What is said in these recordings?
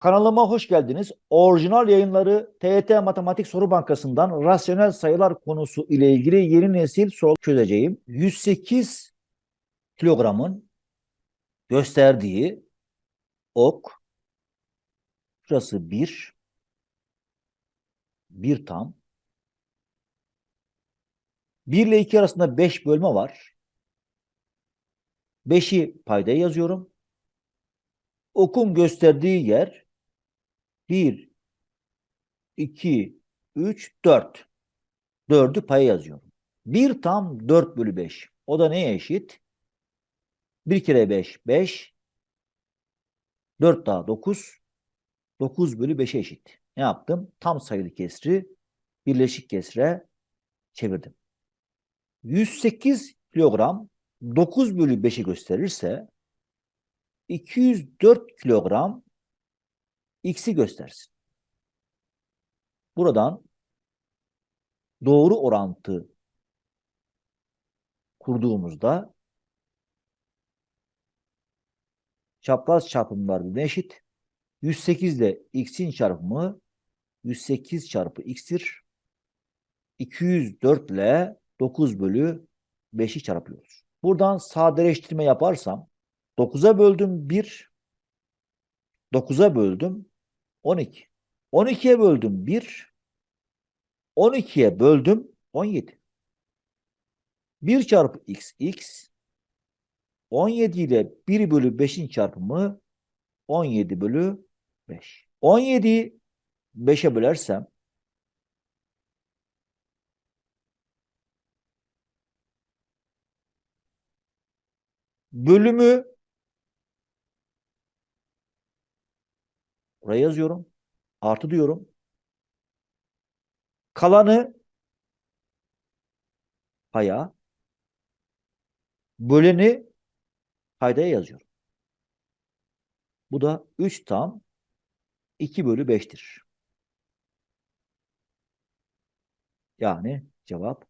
Kanalıma hoş geldiniz. Orijinal yayınları TYT Matematik Soru Bankası'ndan rasyonel sayılar konusu ile ilgili yeni nesil soru çözeceğim. 108 kilogramın gösterdiği ok şurası 1 1 tam 1 ile 2 arasında 5 bölme var. 5'i paydaya yazıyorum. Okun gösterdiği yer 1, 2, 3, 4. 4'ü paya yazıyorum. 1 tam 4 bölü 5. O da neye eşit? 1 kere 5, 5. 4 daha 9. 9 bölü 5'e eşit. Ne yaptım? Tam sayılı kesri birleşik kesre çevirdim. 108 kilogram 9 bölü 5'i gösterirse 204 kilogram x'i göstersin. Buradan doğru orantı kurduğumuzda çapraz çarpımlar birbirine eşit. 108 ile x'in çarpımı 108 çarpı x'tir. 204 ile 9 bölü 5'i çarpıyoruz. Buradan sadeleştirme yaparsam 9'a böldüm 1, 9'a böldüm 12. 12'ye böldüm 1, 12'ye böldüm 17. 1 çarpı x, x. 17 ile 1 bölü 5'in çarpımı 17 bölü 5. 17'yi 5'e bölersem bölümü Buraya yazıyorum. Artı diyorum. Kalanı paya, böleni paydaya yazıyorum. Bu da 3 tam 2 bölü 5'tir. Yani cevap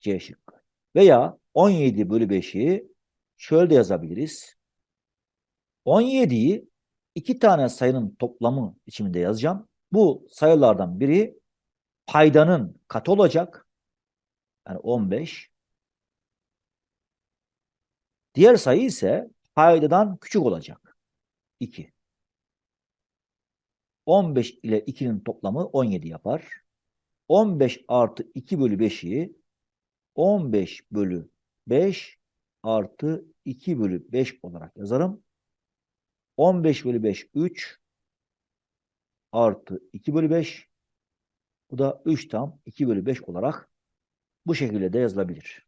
C şıkkı. Veya 17 bölü 5'i şöyle de yazabiliriz. 17'yi iki tane sayının toplamı biçiminde yazacağım. Bu sayılardan biri paydanın katı olacak. Yani 15. Diğer sayı ise paydadan küçük olacak. 2. 15 ile 2'nin toplamı 17 yapar. 15 artı 2 bölü 5'i 15 bölü 5 artı 2 bölü 5 olarak yazarım. 15 bölü 5 3 artı 2 bölü 5 bu da 3 tam 2 bölü 5 olarak bu şekilde de yazılabilir.